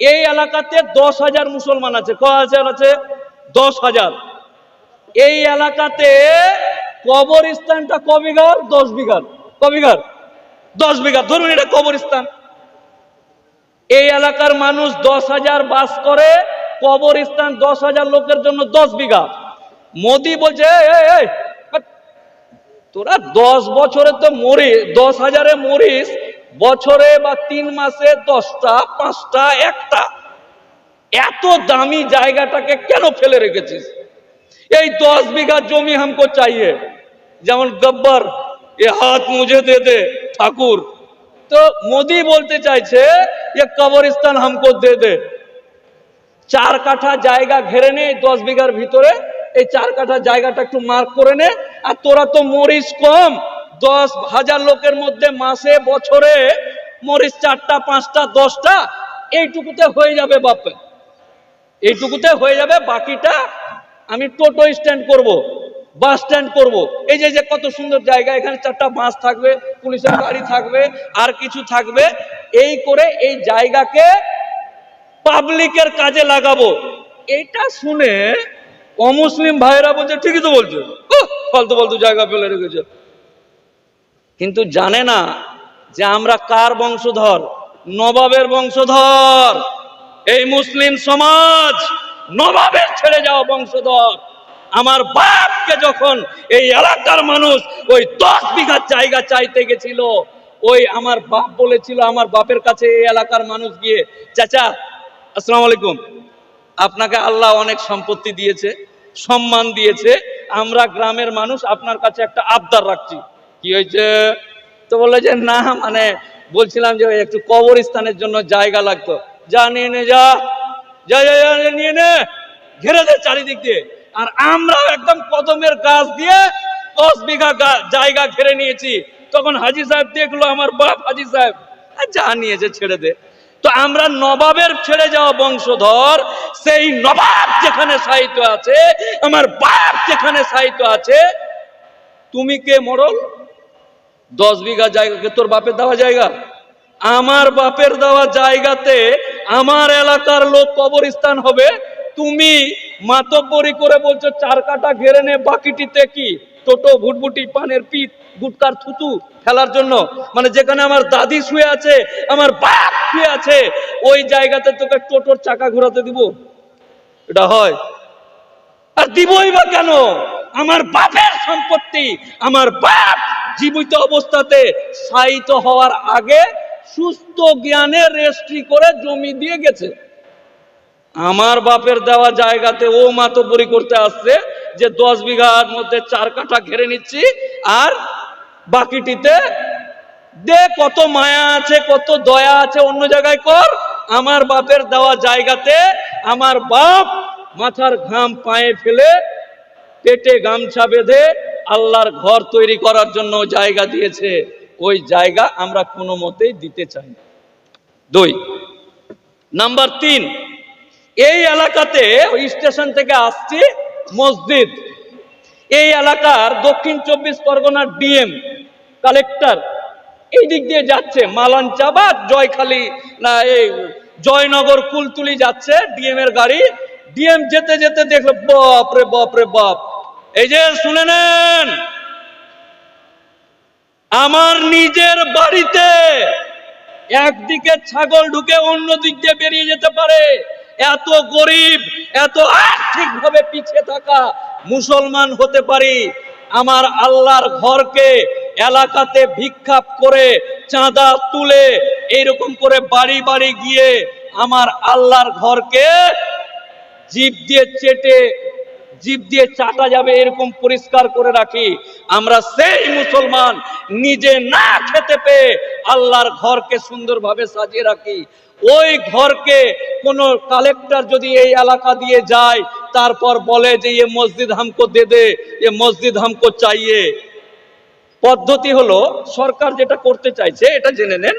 এই এলাকাতে দশ হাজার মুসলমান আছে। ক হাজার আছে? দশ হাজার। এই এলাকাতে কবরস্থানটা ক দশ বিঘার। ক দশ বিঘা। ধরুন এটা কবরস্থান। এই এলাকার মানুষ দশ হাজার বাস করে কবরস্থান দশ হাজার লোকের জন্য দশ বিঘা। মোদি বলছে "এই, এই, এই, হাট। তোরা দশ বছরে তো মরি দশ হাজারে মরিস বছরে বা তিন মাসে দশটা পাঁচটা একটা এত দামি জায়গাটাকে কেন ফেলে রেখেছিস এই দশ বিঘা জমি हमको चाहिए যেমন গব্বর এ হাত মুঝে দে দে ঠাকুর তো মোদি বলতে চাইছে ये কবরস্থান हमको দে দে চার কাঠা জায়গা ঘেরে নে এই দশ বিঘার ভিতরে এই চার কাঠা জায়গাটা একটু মার্ক করে নে আর তোরা তো মরিস কম দশ হাজার লোকের মধ্যে মাসে, বছরে মরিস চারটা, পাঁচটা, দশটা, এইটুকুতে হয়ে যাবে বাপে। এইটুকুতে হয়ে যাবে, বাকিটা আমি টোটো স্ট্যান্ড করব, বাস স্ট্যান্ড করব। এই যে যে কত সুন্দর জায়গা, এখানে চারটা বাস থাকবে, পুলিশের গাড়ি থাকবে, আর কিছু থাকবে, এই করে এই জায়গাকে পাবলিকের কাজে লাগাবো। এটা শুনে অমুসলিম ভাইরা বলছে, ঠিকই তো বলছে। ফালতু ফালতু জায়গা ফেলে রেখেছে। কিন্তু জানে না যে আমরা কার বংশধর? নবাবের বংশধর। এই মুসলিম সমাজ নবাবের ছেড়ে যাওয়া বংশধর। আমার বাপকে যখন এই এলাকার মানুষ ওই দশ বিঘা জায়গা চাইতে গেছিল, ওই আমার বাপ বলেছিল, আমার বাপের কাছে এই এলাকার মানুষ গিয়ে, চাচা, আসসালামু আলাইকুম। আপনাকে আল্লাহ অনেক সম্পত্তি দিয়েছে, সম্মান দিয়েছে। আমরা গ্রামের মানুষ, আপনার কাছে একটা আবদার রাখছি। কি হয়েছে? তো বলল যে, না মানে বলছিলাম যে, একটু কবরস্থানের জন্য জায়গা লাগতো। যা, নিয়ে নে, যা। যা যা নিয়ে নে। ঘেরে দে চারিদিক দিয়ে। আর আমরাও একদম কদমের গাছ দিয়ে দশ বিঘা জায়গা ঘিরে নিয়েছি। তখন হাজি সাহেব দেখল, আমার বাপ হাজি সাহেব যা নিয়েছে ছেড়ে দে। তো আমরা নবাবের ছেড়ে যাওয়া বংশধর, সেই নবাব যেখানে সাহিত্য আছে, আমার বাপ যেখানে সাহিত্য আছে, তুমি কে মরল? দশ বিঘা জায়গাকে তোর বাপের দেওয়া জায়গা? আমার বাপের দেওয়া জায়গাতে আমার এলাকার লোক কবরস্থান হবে। তুমি মাতব্বরি করে বলছো, চার কাটা ঘেরে নে, বাকিটিতে কি? টোটো, ভুটভুটি, পানের পিঠ গুটকার থুতু ফেলার জন্য। মানে যেখানে আমার দাদি শুয়ে আছে, আমার বাপ শুয়ে আছে, ওই জায়গাতে তোকে টোটোর চাকা ঘোরাতে দিব। এটা হয়। আর দিবই বা কেন? আমার বাপের সম্পত্তি, আমার বাপ জীবিত অবস্থাতে সাহিত হওয়ার আগে সুস্থ জ্ঞানে রেস্ট্রি করে জমি দিয়ে গেছে। আমার বাপের দেওয়া জায়গাতে ও মাতব্বরি করতে আসছে যে দশ বিঘার মধ্যে চার কাঠা ঘেরে নিচ্ছি আর বাকিটিতে দে কত মায়া আছে, কত দয়া আছে, অন্য জায়গায় কর। আমার বাপের দেওয়া জায়গাতে আমার বাপ মাথার ঘাম পায়ে ফেলে পেটে গামছা বেঁধে আল্লাহর ঘর তৈরি করার জন্য জায়গা দিয়েছে, ওই জায়গা আমরা কোনো মতেই দিতে চাই না। দুই। নাম্বার তিন, এই এলাকাতে, ওই স্টেশন থেকে আসছি, মসজিদ। এই এলাকার দক্ষিণ চব্বিশ পরগনার ডিএম, কালেক্টর। এই দিক দিয়ে যাচ্ছে মালাঞ্চা বা জয়খালি, না, এই জয়নগর, কুলতুলি যাচ্ছে ডিএম এর গাড়ি। ডিএম যেতে যেতে দেখল বাপ রে বাপ রে বাপ। এই যে শুনে নেন। আমার নিজের বাড়িতে একদিকে ছাগল ঢুকে অন্য দিক দিয়ে বেরিয়ে যেতে পারে। এত গরিব, এত আর্থিকভাবে পিছিয়ে থাকা মুসলমান হতে পারি। আমার আল্লাহর ঘরকে এলাকাতে ভিক্ষাপ করে চাঁদা তুলে এইরকম করে বাড়ি বাড়ি গিয়ে আমার আল্লাহর ঘরকে জীব দিয়ে চেটে জীব দিয়ে চাটা যাবে এরকম পরিষ্কার করে রাখি। আমরা সেই মুসলমান নিজে না খেতে পেয়ে আল্লাহর ঘরকে সুন্দরভাবে সাজিয়ে রাখি। ওই ঘরকে কোন কালেক্টর যদি এই এলাকা দিয়ে যায়, তারপর বলে যে, এ মসজিদ হামকো দে দে, এ মসজিদ হামকো চাইয়ে। পদ্ধতি হলো, সরকার যেটা করতে চাইছে, এটা জেনে নেন,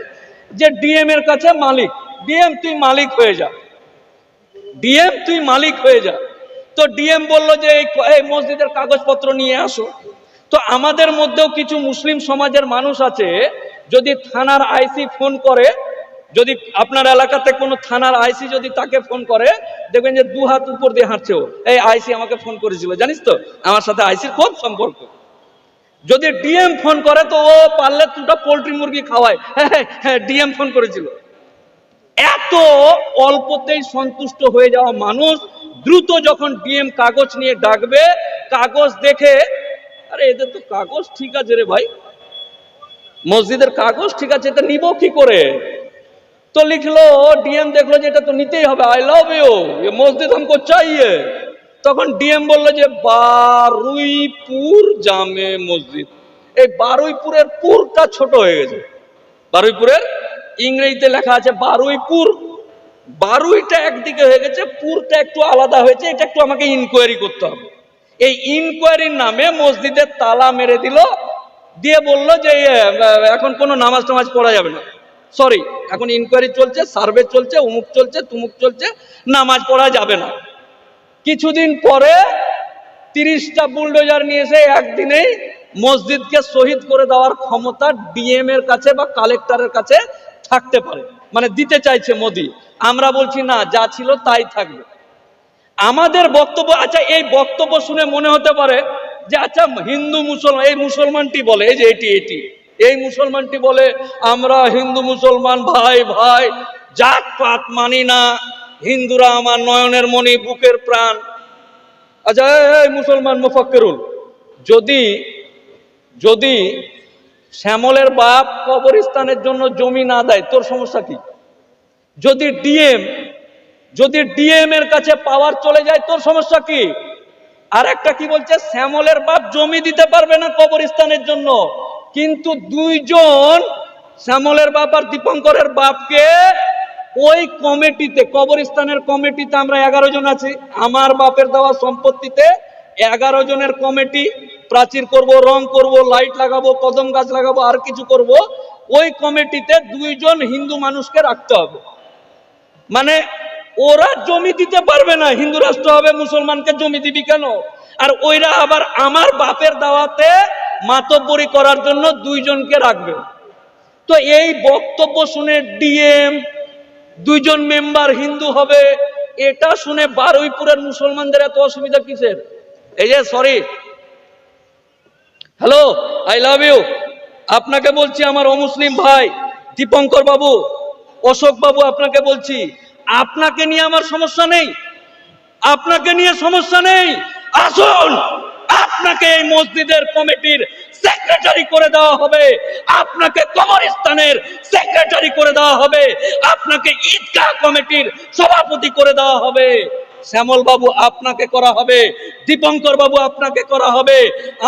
যে ডিএম এর কাছে মালিক। ডিএম তুই মালিক হয়ে যা। ডিএম তুই মালিক হয়ে যা। তো ডিএম বলল যে এই মসজিদের কাগজপত্র নিয়ে আসো। তো আমাদের মধ্যেও কিছু মুসলিম সমাজের মানুষ আছে, যদি থানার আইসি ফোন করে, যদি আপনার এলাকাতে কোনো থানার আইসি যদি তাকে ফোন করে, দেখবেন যে দু হাত উপর দিয়ে হাঁটছে ও। এই আইসি আমাকে ফোন করেছিল, জানিস তো? আমার সাথে আইসির খুব সম্পর্ক। যদি ডিএম ফোন করে তো ও পারলে দুটা পোল্ট্রি মুরগি খাওয়ায়। হ্যাঁ হ্যাঁ ডিএম ফোন করেছিল। এত অল্পতেই সন্তুষ্ট হয়ে যাওয়া মানুষ দ্রুত যখন ডিএম কাগজ নিয়ে ডাকবে কাগজ দেখে আরে এদের তো কাগজ ঠিক আছে রে ভাই মসজিদের কাগজ ঠিক আছে এটা নিব কি করে তো লিখলো ডিএম দেখলো যে এটা তো নিতেই হবে আই লাভ ইউ ये মসজিদ हमको चाहिए তখন ডিএম বললো যে বারুইপুর জামে মসজিদ এই বারুইপুরের পুরটা ছোট হয়ে গেছে বারুইপুরের ইংরেজিতে লেখা আছে বারুইপুর বারুইটা একদিকে হয়ে গেছে, পুরটা একটু আলাদা হয়েছে, এটা একটু আমাকে ইনকোয়ারি করতে হবে। এই ইনকোয়ারির নামে মসজিদের তালা মেরে দিল, দিয়ে বলল যে এখন কোনো নামাজ টামাজ পড়া যাবে না। সরি এখন ইনকোয়ারি চলছে সার্ভে চলছে, উমুক চলছে, তুমুক চলছে, নামাজ পড়া যাবে না। কিছুদিন পরে তিরিশটা বুলডোজার নিয়ে এসে একদিনেই মসজিদকে শহীদ করে দেওয়ার ক্ষমতা ডিএম এর কাছে বা কালেক্টরের কাছে থাকতে পারে। মানে দিতে চাইছে মোদি। আমরা বলছি, না, যা ছিল তাই থাকবে। আমাদের বক্তব্য আচ্ছা এই বক্তব্য শুনে মনে হতে পারে যে আচ্ছা হিন্দু মুসলমান, এই মুসলমানটি বলে, এই যে এটি এটি, এই মুসলমানটি বলে, আমরা হিন্দু মুসলমান, ভাই ভাই, জাত, পাত মানি না, হিন্দুরা আমার নয়নের মণি, বুকের প্রাণ। আচ্ছা এই মুসলমান, মুফাক্কিরুল, যদি যদি শ্যামলের বাপ কবরস্থানের জন্য জমি না দেয়, তোর সমস্যা কি? যদি ডিএম যদি ডিএম এর কাছে পাওয়ার চলে যায়, তোর সমস্যা কি? আর একটা কি বলছে, শ্যামলের বাপ জমি দিতে পারবে না কবরস্থানের জন্য, কিন্তু দুইজন শ্যামলের বাপ আর দীপঙ্করের বাপকে ওই কমিটিতে, কবরস্থানের কমিটিতে আমরা এগারো জন আছি। আমার বাপের দেওয়া সম্পত্তিতে এগারো জনের কমিটি প্রাচীর করব, রং করব লাইট লাগাবো, কদম গাছ লাগাবো, আর কিছু করব, ওই কমিটিতে দুইজন হিন্দু মানুষকে রাখতে হবে। মানে ওরা জমি দিতে পারবে না, হিন্দু রাষ্ট্র হবে, মুসলমানকে জমি দিবি কেন? আর ওইরা আবার আমার বাপের দাওয়াতে মাতব্বরি করার জন্য দুইজনকে রাখবে। তো এই বক্তব্য শুনে ডিএম, দুইজন মেম্বার হিন্দু হবে, এটা শুনে বারুইপুরের মুসলমানদের এত অসুবিধা কিসের? এই যে sorry hello I love you আপনাকে বলছি আমার অমুসলিম ভাই, দীপঙ্কর বাবু, অশোক বাবু আপনাকে বলছি, আপনাকে নিয়ে আমার সমস্যা নেই, আপনাকে নিয়ে সমস্যা নেই। আসুন, আপনাকে এই মসজিদের কমিটির সেক্রেটারি করে দেওয়া হবে, আপনাকে কবরস্থানের সেক্রেটারি করে দেওয়া হবে, আপনাকে ঈদগাহ কমিটির সভাপতি করে দেওয়া হবে। শ্যামল বাবু আপনাকে করা হবে, দীপঙ্কর বাবু আপনাকে করা হবে।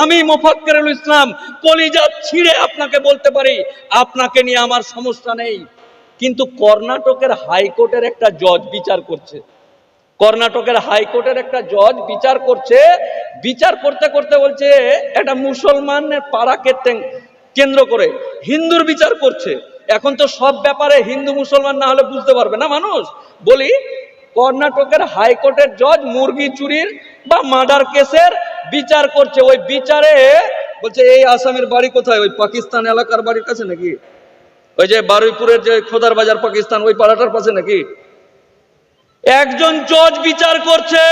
আমি মোফাক্কেরুল ইসলাম, কলিজা ছিঁড়ে আপনাকে বলতে পারি, আপনাকে নিয়ে আমার সমস্যা নেই। কিন্তু কর্ণাটকের হাইকোর্টের একটা জজ বিচার করছে। কর্ণাটকের হাইকোর্টের একটা জজ বিচার করছে, বিচার করতে করতে বলছে একটা মুসলমানের পাড়াকে কেন্দ্র করে হিন্দুর বিচার করছে। এখন তো সব ব্যাপারে হিন্দু মুসলমান না হলে বুঝতে পারবে না মানুষ? বলি কর্ণাটকের হাইকোর্টের জজ মুরগি চুরির বা মার্ডার কেসের বিচার করছে। ওই বিচারে বলছে, এই আসামের বাড়ি কোথায়? ওই পাকিস্তান এলাকার বাড়ির কাছে নাকি? ওই যে বারুইপুরের যে খোদার বাজার পাকিস্তান, ওই পাড়াটার পাশে নাকি? একজন জজ বিচার করছে।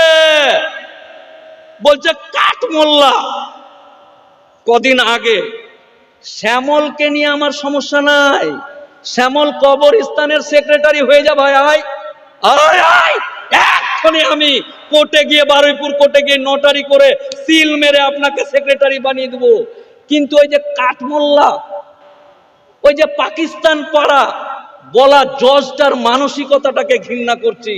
বলছে, কাঠ মোল্লা, কদিন আগে শ্যামলকে নিয়ে আমার সমস্যা নাই। শ্যামল কবরস্থানের সেক্রেটারি হয়ে যা ভাই, আয়। আয়! আমি কোর্টে গিয়ে, বারুইপুর কোর্টে গিয়ে নোটারি করে সিল মেরে আপনাকে সেক্রেটারি বানিয়ে দেবো। কিন্তু ওই যে কাঠমোল্লা, ওই যে পাকিস্তান পাড়া বলা জজটার মানসিকতাটাকে ঘৃণা করছি।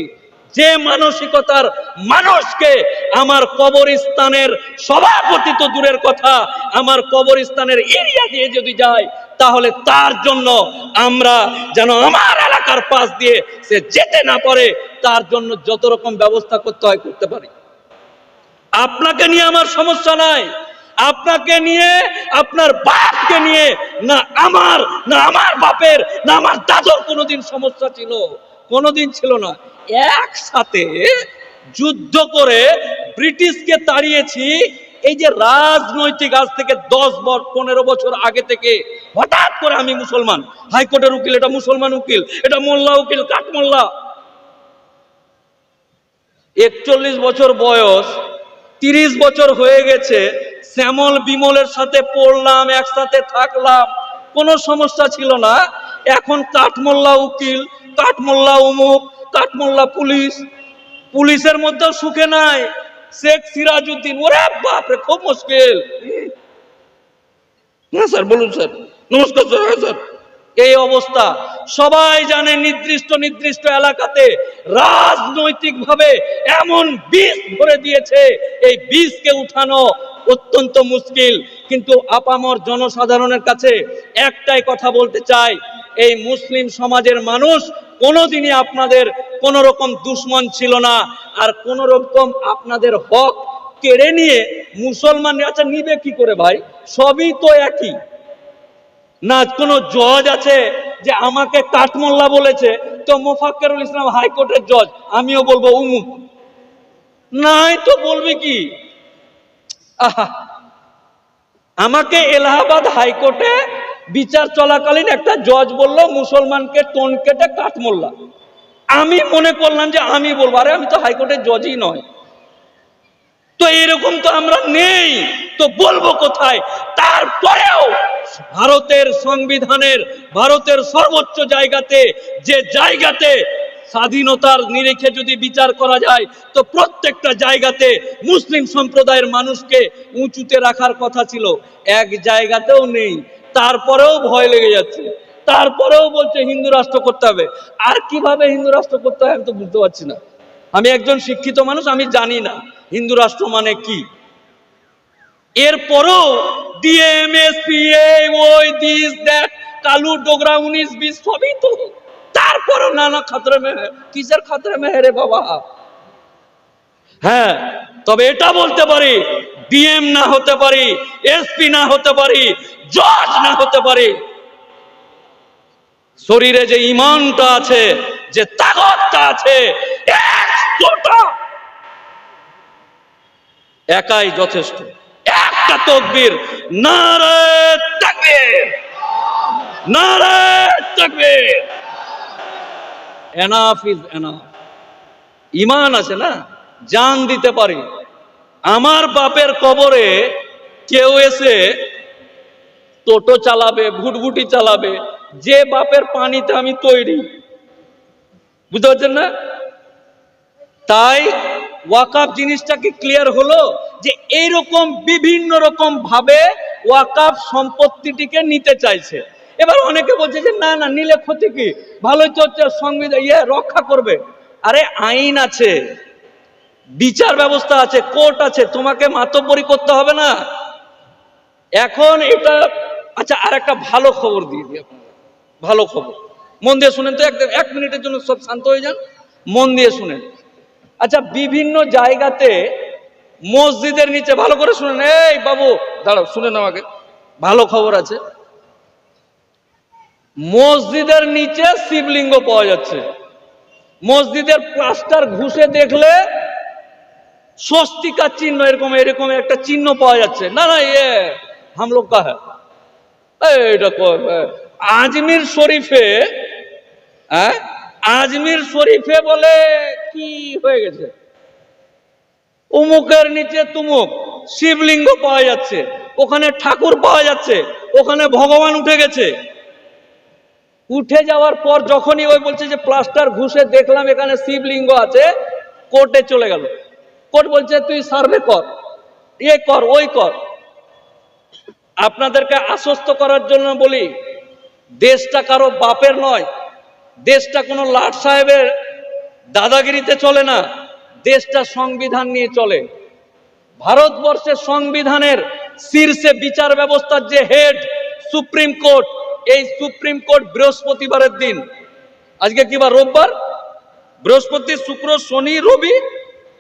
যে মানসিকতার মানুষকে আমার কবরস্থানের সভাপতি তো দূরের কথা, আমার কবরস্থানের এরিয়া দিয়ে যদি যায় তাহলে তার জন্য আমরা যেন আমার এলাকার পাশ দিয়ে সে যেতে না পারে, তার জন্য যত রকম ব্যবস্থা করতে হয় করতে পারি। আপনাকে নিয়ে আমার সমস্যা নাই। আপনাকে নিয়ে, আপনার বাপকে নিয়ে, না আমার না আমার বাপের, না আমার দাদুর কোনোদিন সমস্যা ছিল, কোনোদিন ছিল না। একসাথে যুদ্ধ করে ব্রিটিশকে তাড়িয়েছি এই যে রাজনৈতিক আজ থেকে দশ বছর পনেরো বছর আগে থেকে হঠাৎ করে আমি মুসলমান। হাইকোর্টের উকিল, এটা মুসলমান উকিল, এটা মোল্লা উকিল, কাঠমোল্লা। একচল্লিশ বছর বয়স, তিরিশ বছর হয়ে গেছে, শ্যামল বিমলের সাথে পড়লাম, একসাথে থাকলাম। কোনো সমস্যা ছিল না। এখন কাঠমোল্লা উকিল, কাঠমোল্লা উমুক, কাঠমোল্লা পুলিশ। পুলিশের মধ্যেও সুখে নাই। শেখ সিরাজউদ্দিন ওরে বাপরে খুব মুশকিল। হ্যাঁ স্যার বলুন স্যার। নমস্কার স্যার হ্যাঁ স্যার। এই অবস্থা। সবাই জানে নির্দিষ্ট নির্দিষ্ট এলাকাতে রাজনৈতিকভাবে এমন বীজ ভরে দিয়েছে। এই বীজকে উঠানো অত্যন্ত মুশকিল। কিন্তু আপামর জনসাধারণের কাছে একটাই কথা বলতে চাই এই মুসলিম সমাজের মানুষ কোনোদিনই আপনাদের কোন রকম দুশ্মন ছিল না। আর কোন রকম আপনাদের হক কেড়ে নিয়ে মুসলমান আচ্ছা নিবে কি করে ভাই? সবই তো একই। না, কোনো জজ আছে যে আমাকে কাঠমোল্লা বলেছে? তো মোফাক্কেরুল ইসলাম হাইকোর্টের জজ, আমিও বলব উমুক। নাই তো বলবে কি? আহা! আমাকে এলাহাবাদ হাইকোর্টে বিচার চলাকালীন একটা জজ বলল, মুসলমানকে টোন কেটে কাঠমোল্লা। আমি মনে করলাম যে আমি বলব, আরে আমি তো হাইকোর্টের জজই নয় তো এরকম তো আমরা নেই, তো বলব কোথায়? তারপরেও ভারতের সংবিধানের, ভারতের সর্বোচ্চ জায়গাতে, যে জায়গাতে স্বাধীনতার নিরিখে যদি বিচার করা যায়, তো প্রত্যেকটা জায়গাতে মুসলিম সম্প্রদায়ের মানুষকে উঁচুতে রাখার কথা ছিল। এক জায়গাতেও নেই তারপরেও ভয় লেগে যাচ্ছে। তারপরেও বলছে হিন্দু রাষ্ট্র করতে হবে। আর কীভাবে হিন্দু রাষ্ট্র করতে হয় আমি তো বুঝতে পারছি না। আমি একজন শিক্ষিত মানুষ, আমি জানি না। হিন্দু রাষ্ট্র মানে কি? এরপরও কালু, ডোগরা, উনিশ, বিশ, সবই তো। তারপরও নানা খাতরে মেহে, কিসের খাতরে মেহে রে বাবা? হ্যাঁ তবে এটা বলতে পারি ডিএম না হতে পারি এসপি না হতে পারি জজ না হতে পারি। শরীরে যে ইমানটা আছে, যে তাগতটা আছে একাই যথেষ্ট। একটা তকবীর, নারে তাকবীর নারে তাকবীর। এনাফ ইজ এনাফ ইমান আছে না? জান দিতে পারি। আমার বাপের কবরে কেউ এসে টোটো চালাবে, ভুটভুটি চালাবে, যে বাপের পানিতে আমি তৈরি। বুঝতে পারছেন না? তাই ওয়াকাফ জিনিসটা কি ক্লিয়ার হলো যে এইরকম বিভিন্ন রকম ভাবে ওয়াকাফ সম্পত্তিটিকে নিতে চাইছে। এবার অনেকে বলছে যে, না না, নিলে ক্ষতি কি? ভালোই তো হচ্ছে সংবিধান ইয়ে রক্ষা করবে। আরে, আইন আছে, বিচার ব্যবস্থা আছে, কোর্ট আছে, তোমাকে মাতব্বরি করতে হবে না। এখন এটা আচ্ছা আর একটা ভালো খবর দিয়ে দিই আপনাকে ভালো খবর। মন দিয়ে শুনেন তো একদম, এক মিনিটের জন্য সব শান্ত হয়ে যান। মন দিয়ে শুনেন। আচ্ছা বিভিন্ন জায়গাতে মসজিদের নিচে, ভালো করে শুনেন। এই বাবু, দাঁড়াও শুনেন আমাকে ভালো খবর আছে। মসজিদের নিচে শিবলিঙ্গ পাওয়া যাচ্ছে। মসজিদের প্লাস্টার ঘুষে দেখলে স্বস্তিকার চিহ্ন এরকম এরকম একটা চিহ্ন পাওয়া যাচ্ছে। না না ইয়ে হাম লোক কা হ্যাঁ কর, হ্যাঁ। আজমির শরীফে হ্যাঁ আজমির শরীফে বলে কি হয়ে গেছে? উমুকের নিচে তুমুক শিবলিঙ্গ পাওয়া যাচ্ছে ওখানে ঠাকুর পাওয়া যাচ্ছে ওখানে ভগবান উঠে গেছে। উঠে যাওয়ার পর যখনই ওই বলছে যে প্লাস্টার ঘুষে দেখলাম এখানে শিবলিঙ্গ আছে কোর্টে চলে গেল। কোর্ট বলছে তুই সার্ভে কর এ কর ওই কর। আপনাদেরকে আশ্বস্ত করার জন্য বলি, দেশটা কারও বাপের নয়, দেশটা কোনো লাট সাহেবের দাদাগিরিতে চলে না, দেশটা সংবিধান নিয়ে চলে। ভারতবর্ষের সংবিধানের শীর্ষে বিচার ব্যবস্থার যে হেড সুপ্রিম কোর্ট, এই সুপ্রিম কোর্ট বৃহস্পতিবারের দিন। আজকে কি বার, রোববার? বৃহস্পতি, শুক্র, শনি, রবি?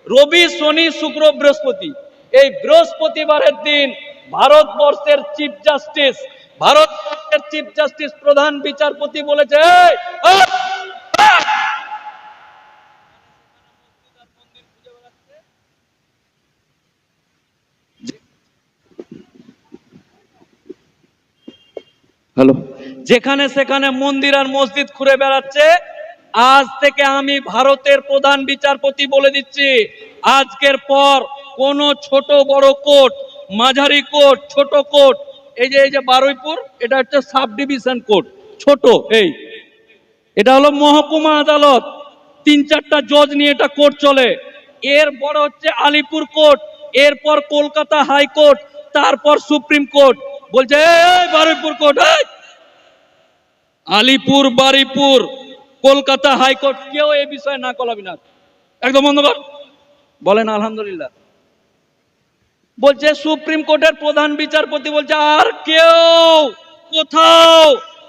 রবি, শনি, শুক্র, বৃহস্পতি। এই বৃহস্পতিবারের দিন ভারতবর্ষের চিফ জাস্টিস ভারতবর্ষের চিফ জাস্টিস প্রধান বিচারপতি বলেছে হ্যালো। যেখানে সেখানে মন্দির আর মসজিদ ঘুরে বেড়াচ্ছে আজ থেকে আমি ভারতের প্রধান বিচারপতি বলে দিচ্ছি আজকের পর কোন ছোট বড় কোর্ট মাঝারি কোর্ট ছোট কোর্ট এই যে এই যে বারুইপুর, এটা হচ্ছে সাব ডিভিশন কোর্ট ছোট, এই। এটা হলো মহকুমা আদালত, তিন চারটা জজ নিয়ে এটা কোর্ট চলে। এর বড় হচ্ছে আলিপুর কোর্ট, এরপর কলকাতা হাইকোর্ট তারপর সুপ্রিম কোর্ট। বলছে Baruipur court Alipur, Baruipur, Kolkata high court কেউ এই বিষয়ে না কলাবি না। একদম বন্ধ বলেন, আলহামদুলিল্লাহ। বলছে, সুপ্রিম কোর্টের প্রধান বিচারপতি বলছে, আর কেউ কোথাও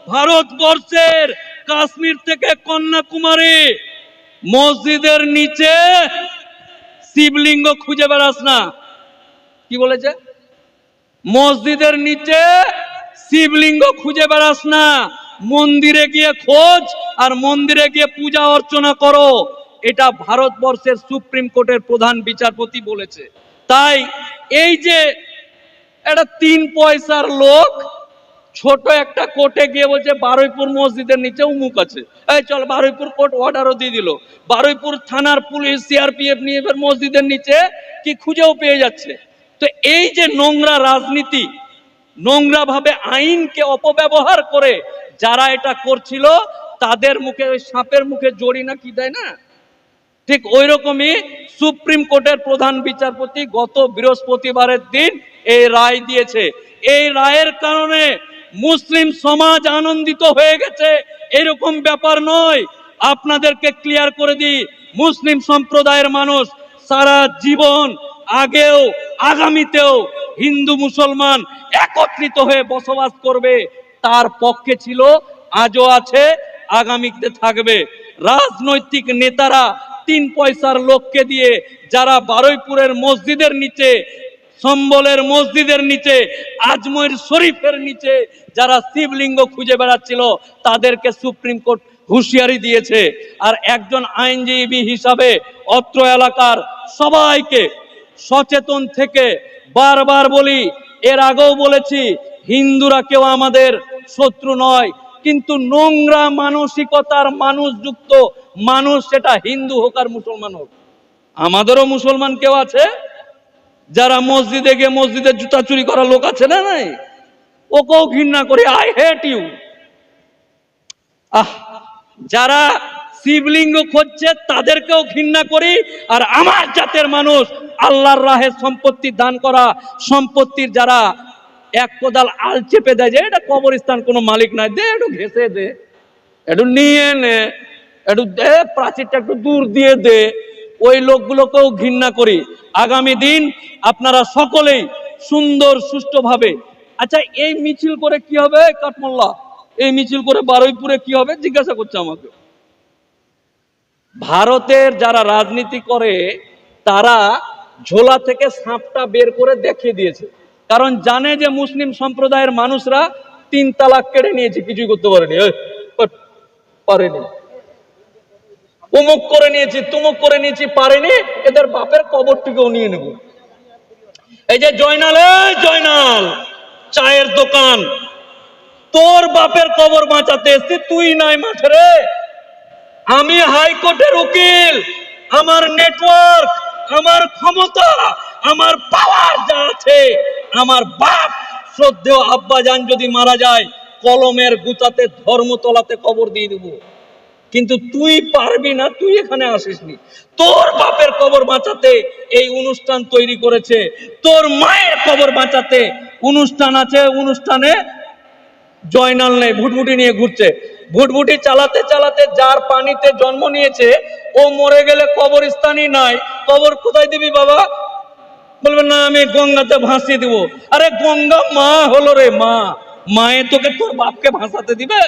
ভারতবর্ষের কাশ্মীর থেকে কন্যাকুমারী মসজিদের নিচে শিবলিঙ্গ খুঁজে বেড়াস না। কি বলেছে? মসজিদের নিচে শিবলিঙ্গ খুঁজে বেড়াস না। মন্দিরে গিয়ে খোঁজ আর মন্দিরে গিয়ে পূজা অর্চনা করো। এটা ভারতবর্ষের সুপ্রিম কোর্টের প্রধান বিচারপতি বলেছে। তাই এই যে একটা তিন পয়সার লোক, ছোট একটা কোর্টে গিয়ে বলছে, বারুইপুর মসজিদের নিচে উমুক আছে। এই চল, বারুইপুর কোর্ট অর্ডারও দিয়ে দিল। বারুইপুর থানার পুলিশ, সিআরপিএফ নিয়ে এবার মসজিদের নিচে কি খুঁজেও পেয়ে যাচ্ছে। তো এই যে নোংরা রাজনীতি নোংরা ভাবে আইনকে অপব্যবহার করে যারা এটা করছিল, তাদের মুখে ওই সাপের মুখে জড়ি না কি দেয় না? ঠিক ওই রকমই সুপ্রিম কোর্টের প্রধান বিচারপতি গত বৃহস্পতিবারের দিন এই রায় দিয়েছে। এই রায়ের কারণে মুসলিম সমাজ আনন্দিত হয়ে গেছে। এরকম ব্যাপার নয়। আপনাদেরকে ক্লিয়ার করে দিই, মুসলিম সম্প্রদায়ের মানুষ সারা জীবন আগেও, আগামীতেও হিন্দু মুসলমান একত্রিত হয়ে বসবাস করবে। তার পক্ষে ছিল, আজও আছে, আগামীতে থাকবে। রাজনৈতিক নেতারা তিন পয়সার লোককে দিয়ে যারা বারুইপুরের মসজিদের নিচে, সম্বলের মসজিদের নিচে আজমইর শরীফের নিচে যারা শিবলিঙ্গ খুঁজে বেড়াচ্ছিল, তাদেরকে সুপ্রিম কোর্ট হুঁশিয়ারি দিয়েছে। আর একজন আইনজীবী হিসাবে অত্র এলাকার সবাইকে সচেতন থেকে বারবার বলি, এর আগেও বলেছি, হিন্দুরা কেউ আমাদের শত্রু নয়, কিন্তু নোংরা মানসিকতার মানুষযুক্ত মানুষ সেটা হিন্দু হোক আর মুসলমান হোক। আমাদেরও মুসলমান কেউ আছে? যারা মসজিদে গিয়ে মসজিদের জুতা চুরি করা লোক আছে না নাই? ওকেও ঘৃণা করি আই হেট ইউ আহ, যারা শিবলিঙ্গ খুঁজছে, তাদেরকেও ঘৃণা করি, আর আমার জাতের মানুষ, আল্লাহর রাহে সম্পত্তি দান করা, সম্পত্তির যারা এক কোদাল আল চেপে দেয় যে, এটা কবরস্থান, কোনো মালিক নাই, দে, একটু ঘেসে দে, একটু নিয়ে নে। একটু দে, প্রাচীরটা একটু দূর দিয়ে দে। ওই লোকগুলোকেও ঘৃণা করি। আগামী দিন আপনারা সকলেই সুন্দর, সুষ্ঠুভাবে আচ্ছা এই মিছিল করে কি হবে, কাঠমোল্লা? এই মিছিল করে বারুইপুরে কি হবে, জিজ্ঞাসা করছে আমাকে। ভারতের যারা রাজনীতি করে, তারা ঝোলা থেকে সাপটা বের করে দেখিয়ে দিয়েছে। কারণ জানে যে মুসলিম সম্প্রদায়ের মানুষরা তিন তালাক কেড়ে নিয়েছে, কিছুই করতে পারেনি। পারেনি। উমুক করে নিয়েছি, তুমুক করে নিয়েছি, পারেনি, এদের বাপের কবরটিকেও নিয়ে নেব। এই যে জয়নাল জয়নাল, চায়ের দোকান, তোর বাপের কবর বাঁচাতে এসছি, তুই নাই মাঠে রে। আমি হাইকোর্টের উকিল, আমার নেটওয়ার্ক আমার ক্ষমতা, আমার পাওয়ার যা আছে, আমার বাপ, শ্রদ্ধেয় আব্বাজান যদি মারা যায়, কলমের গুতাতে, ধর্মতলাতে কবর দিয়ে দেবো। কিন্তু তুই পারবি না, তুই এখানে আসিসনি। তোর বাপের কবর বাঁচাতে এই অনুষ্ঠান তৈরি করেছে। তোর মায়ের কবর বাঁচাতে অনুষ্ঠান আছে, অনুষ্ঠানে জয়নাল নেই, ভুটভুটি নিয়ে ঘুরছে। ভুটভুটি চালাতে চালাতে যার পানিতে জন্ম নিয়েছে, ও মরে গেলে কবরস্থানই নাই। কবর কোথায় দিবি বাবা? বলবে, না, আমি গঙ্গাতে ভাসিয়ে দিব। আরে গঙ্গা মা হলো রে মা। মায়ে তোকে তোর বাপকে ভাসাতে দিবে?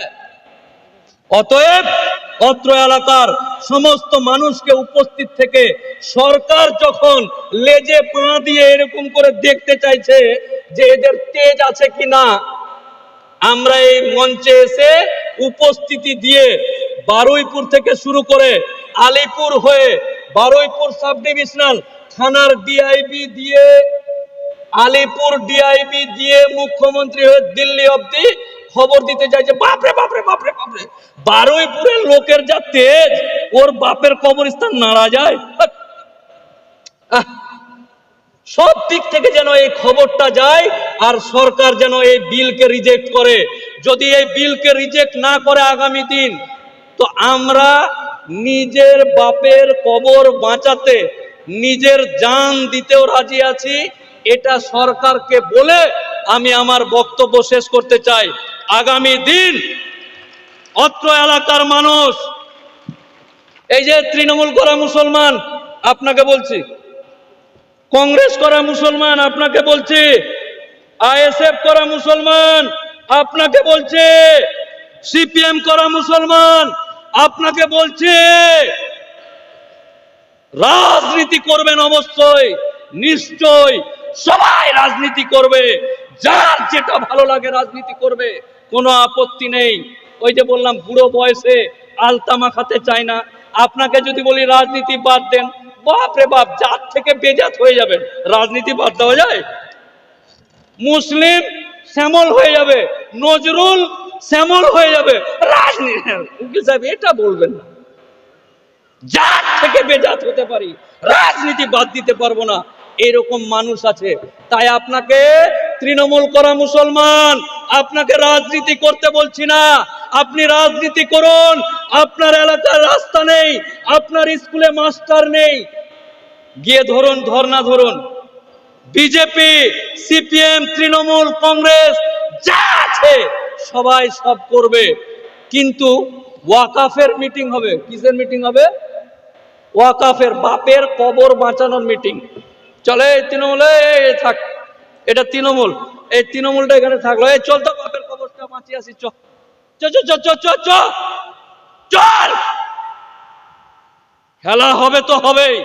অতএব অত্র এলাকার সমস্ত মানুষকে উপস্থিত থেকে সরকার যখন লেজে পা দিয়ে এরকম করে দেখতে চাইছে যে এদের তেজ আছে কিনা, আমরা এই মঞ্চে এসে উপস্থিতি দিয়ে বারুইপুর থেকে শুরু করে আলিপুর হয়ে বারুইপুর সাব ডিভিশনাল থানার ডিআইবি দিয়ে, আলিপুর ডিআইবি দিয়ে মুখ্যমন্ত্রী হয়ে দিল্লি অবধি খবর দিতে যায় যে বাপরে বাপরে বাপরে বাপরে বারুইপুরের লোকের যা তেজ ওর বাপের কবরস্থান নাড়া যায়। আহ, সব দিক থেকে যেন এই খবরটা যায় আর সরকার যেন এই বিলকে রিজেক্ট করে। যদি এই বিলকে রিজেক্ট না করে আগামী দিন তো আমরা নিজের বাপের কবর বাঁচাতে নিজের জান দিতেও রাজি আছি। এটা সরকারকে বলে আমি আমার বক্তব্য শেষ করতে চাই। আগামী দিন অত্র এলাকার মানুষ, এই যে তৃণমূল করা মুসলমান, আপনাকে বলছি, কংগ্রেস করা মুসলমান, আপনাকে বলছি, আইএসএফ করা মুসলমান, আপনাকে বলছে, সিপিএম করা মুসলমান, আপনাকে বলছে, রাজনীতি করবেন অবশ্যই নিশ্চয় সবাই রাজনীতি করবে। যার যেটা ভালো লাগে রাজনীতি করবে, কোনো আপত্তি নেই। ওই যে বললাম, বুড়ো বয়সে আলতা মাখাতে চায় না। আপনাকে যদি বলি রাজনীতি বাদ দেন, বাপ রে বাপ, যার থেকে বেজাত হয়ে যাবেন, রাজনীতি বাদ দেওয়া যায়? মুসলিম শ্যামল হয়ে যাবে, নজরুল শ্যামল হয়ে যাবে, রাজনীতি সাহেব, এটা বলবেন না। জাত থেকে বেজাত হতে পারি, রাজনীতি বাদ দিতে পারব না। এরকম মানুষ আছে। তাই আপনাকে তৃণমূল করা মুসলমান। আপনাকে রাজনীতি করতে বলছি না। আপনি রাজনীতি করুন। আপনার এলাকার রাস্তা নেই। আপনার স্কুলে মাস্টার নেই। গিয়ে ধরুন ধর্না ধরুন। বিজেপি, সিপিএম, তৃণমূল, কংগ্রেস, যা আছে সবাই সব করবে। কিন্তু ওয়াকাফের মিটিং হবে। কিসের মিটিং হবে? ওয়াকাফের বাপের কবর বাঁচানোর মিটিং। চলে তৃণমূলে থাক। এটা তৃণমূল। এই তৃণমূলটা এখানে থাকল। এই চল তো, বাপের কবরটা বাঁচিয়ে আসি চ। চল! খেলা হবে তো হবেই।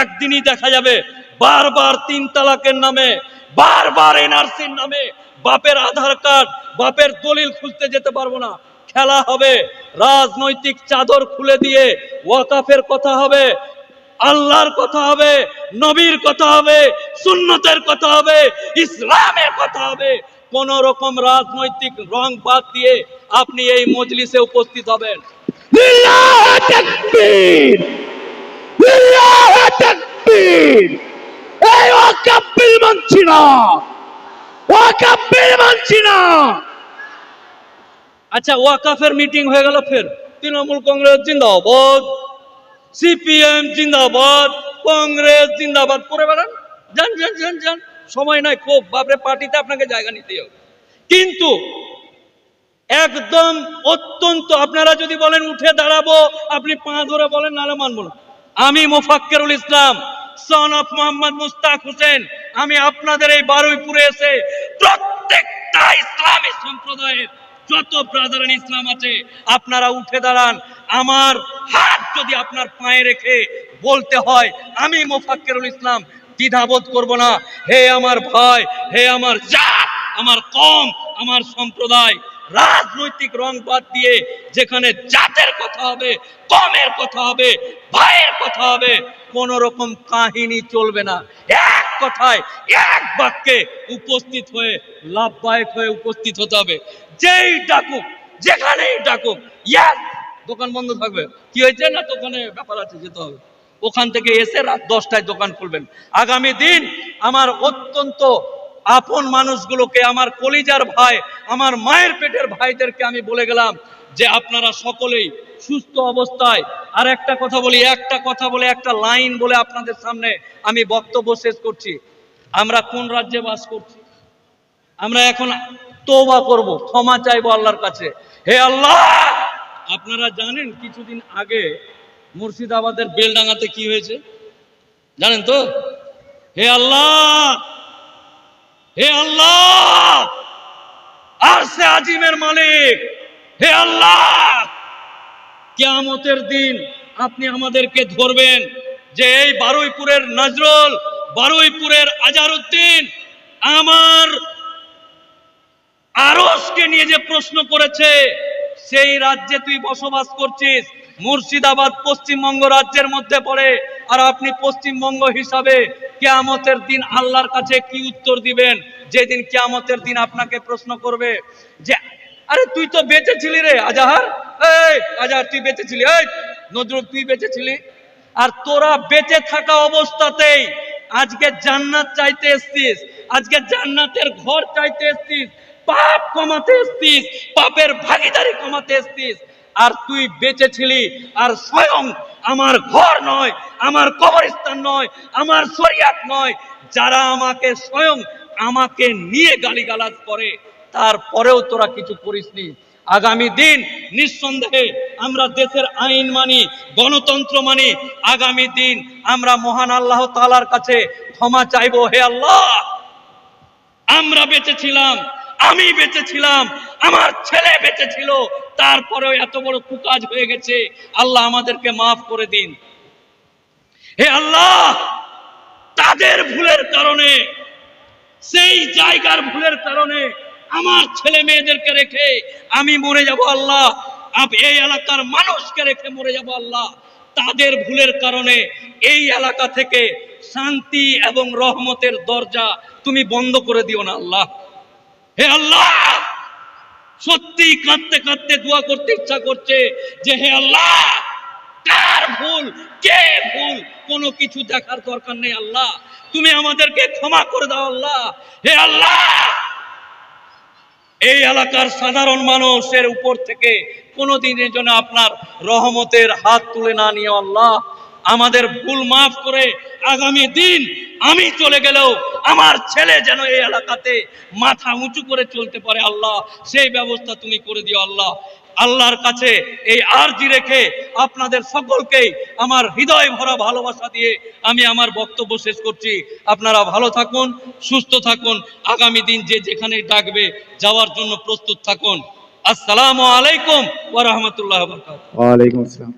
একদিনই দেখা যাবে। বারবার তিন তালাকের নামে, বারবার এনআরসির নামে। বাপের আধার কার্ড, বাপের দলিল খুলতে যেতে পারব না। খেলা হবে। রাজনৈতিক চাদর খুলে দিয়ে ওয়াকাফের কথা হবে। আল্লাহর কথা হবে নবীর কথা হবে সুন্নতের কথা হবে ইসলামের কথা হবে। কোন রকম রাজনৈতিক রং বাদ দিয়ে আপনি এই মজলিসে উপস্থিত হবেন। এই মানছি না মানছি না আচ্ছা ওয়াকাফের মিটিং হয়ে গেল ফের। তৃণমূল কংগ্রেস জিন্দাবাদ। সিপিএম জিন্দাবাদ, কংগ্রেস জিন্দাবাদ। করে বেড়ান। যান যান যান যান। সময় নাই, খুব বাপরে, পার্টিতে আপনাকে জায়গা নিতে হবে। কিন্তু একদম অত্যন্ত, আপনারা যদি বলেন উঠে দাঁড়াবো, আপনি পা ধরে বলেন নালে মানবো না। আমি মোফাক্কেরুল ইসলাম সন অফ মোহাম্মদ মুস্তাক হোসেন আমি আপনাদের এই বারুইপুরে এসে প্রত্যেকটা ইসলামী সম্প্রদায়ের যত ব্রাদার ইসলাম আছে, আপনারা উঠে দাঁড়ান। আমার হাত যদি আপনার পায়ে রেখে বলতে হয়, আমি মোফাক্কেরুল ইসলাম, দ্বিধাবোধ করব না। হে আমার ভয় হে আমার জাত, আমার কম, আমার সম্প্রদায় রাজনৈতিক রং বাদ দিয়ে যেখানে জাতের কথা হবে, কমের কথা হবে, ভাইয়ের কথা হবে, কোন রকম কাহিনী চলবে না। এক কথায়, এক বাক্যে উপস্থিত হয়ে, লাভবায়ক হয়ে উপস্থিত হতে হবে। যেই ডাকুক, যেখানেই ডাকুক ইয়াস দোকান বন্ধ থাকবে। কি হয়েছে না দোকানে ব্যাপার আছে যেতে হবে? ওখান থেকে এসে রাত দশটায় দোকান খুলবেন। আগামী দিন আমার অত্যন্ত আপন মানুষগুলোকে, আমার কলিজার ভাই, আমার মায়ের পেটের ভাইদেরকে আমি বলে গেলাম যে আপনারা সকলেই সুস্থ অবস্থায়। আর একটা কথা বলি, একটা কথা বলে, একটা লাইন বলে আপনাদের সামনে আমি বক্তব্য শেষ করছি। আমরা কোন রাজ্যে বাস করছি? আমরা এখন তোবা করব, ক্ষমা চাইব আল্লাহর কাছে। হে আল্লাহ! আপনারা জানেন কিছুদিন আগে মুর্শিদাবাদের বেলডাঙ্গাতে কি হয়েছে? জানেন তো? হে আল্লাহ! হে আল্লাহ! আর সে আজিমের মালিক। হে আল্লাহ! কিয়ামতের দিন আপনি আমাদেরকে ধরবেন যে এই বারুইপুরের নজরুল, বারুইপুরের আজারউদ্দিন আমার আরসকে নিয়ে যে প্রশ্ন করেছে, সেই রাজ্যে তুই বসবাস করছিস, মুর্শিদাবাদ পশ্চিমবঙ্গ রাজ্যের মধ্যে পড়ে। আর আপনি পশ্চিমবঙ্গ হিসাবে কেয়ামতের দিন আল্লাহর কাছে কি উত্তর দিবেন? যেদিন কেয়ামতের দিন আপনাকে প্রশ্ন করবে যে, আরে তুই তো বেঁচে ছিলি রে, আজাহার? এই, আজাহার, তুই বেঁচে ছিলি এই, নজরুল, তুই বেঁচে ছিলি আর তোরা বেঁচে থাকা অবস্থাতেই আজকে জান্নাত চাইতে এসছিস, আজকে জান্নাতের ঘর চাইতে এসছিস, পাপ কমাতে এসছিস, পাপের ভাগিদারি কমাতে এসছিস আর তুই বেঁচে ছিলি আর স্বয়ং আমার ঘর নয়, আমার কবরস্থান নয়, আমার শরিয়াত নয়, যারা আমাকে স্বয়ং আমাকে নিয়ে গালিগালাজ করে, তারপরেও তোরা কিছু করিসনি। আগামী দিন নিঃসন্দেহে আমরা দেশের আইন মানি, গণতন্ত্র মানি, আগামী দিন আমরা মহান আল্লাহ তাআলার কাছে ক্ষমা চাইব, হে আল্লাহ! আমরা বেঁচে ছিলাম আমি বেঁচে ছিলাম আমার ছেলে বেঁচে ছিল তারপরেও এত বড় কুকাজ হয়ে গেছে। আল্লাহ আমাদেরকে মাফ করে দিন। হে আল্লাহ, তাদের ভুলের কারণে, সেই জায়গার ভুলের কারণে আমার ছেলে মেয়েদেরকে রেখে আমি মরে যাব আল্লাহ। এই এলাকার মানুষকে রেখে মরে যাব আল্লাহ। তাদের ভুলের কারণে এই এলাকা থেকে শান্তি এবং রহমতের দরজা তুমি বন্ধ করে দিও না আল্লাহ। হে আল্লাহ! সত্যি কাঁদতে কাঁদতে দোয়া করতে ইচ্ছা করছে যে হে আল্লাহ, কার ভুল, কে ভুল? কোনো কিছু দেখার দরকার নেই আল্লাহ। তুমি আমাদেরকে ক্ষমা করে দাও আল্লাহ। হে আল্লাহ! এই এলাকার সাধারণ মানুষের উপর থেকে কোনো দিনের জন্য আপনার রহমতের হাত তুলে না নিয়ে আল্লাহ। আমাদের ভুল মাফ করে আগামী দিন আমি চলে গেলেও আমার ছেলে যেন এই এলাকাতে মাথা উঁচু করে চলতে পারে আল্লাহ, সেই ব্যবস্থা তুমি করে দিও আল্লাহ। আল্লাহর কাছে এই আরজি রেখে আপনাদের সকলকেই আমার হৃদয় ভরা ভালোবাসা দিয়ে আমি আমার বক্তব্য শেষ করছি। আপনারা ভালো থাকুন, সুস্থ থাকুন, আগামী দিন যে যেখানে ডাকবে যাওয়ার জন্য প্রস্তুত থাকুন। আসসালামু আলাইকুম ওয়া রাহমাতুল্লাহি ওয়া বারাকাতুহু। ওয়ালাইকুম আসসালাম।